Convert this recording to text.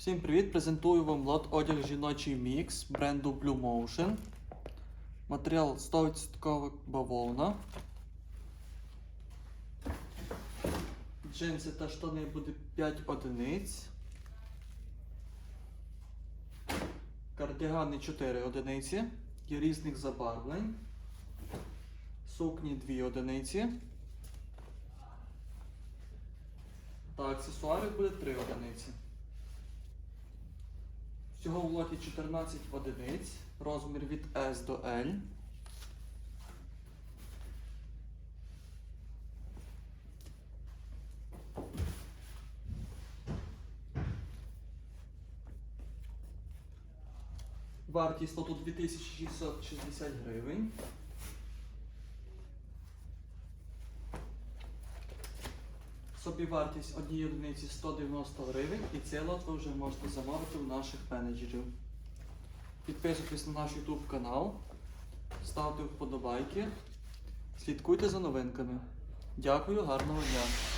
Всім привіт! Презентую вам лот одяг жіночий мікс бренду Blue Motion. Матеріал 100% бавовна. Джинси та штани буде 5 одиниць. Кардигани 4 одиниці. Є різних забарвлень. Сукні 2 одиниці. Та аксесуари буде 3 одиниці. Всього в лоті 14 одиниць, розмір від S до L. Вартість лоту 2660 гривень. Собівартість однієї одиниці 190 гривень і цей лот ви вже можете замовити у наших менеджерів. Підписуйтесь на наш YouTube канал, ставте вподобайки, слідкуйте за новинками. Дякую, гарного дня!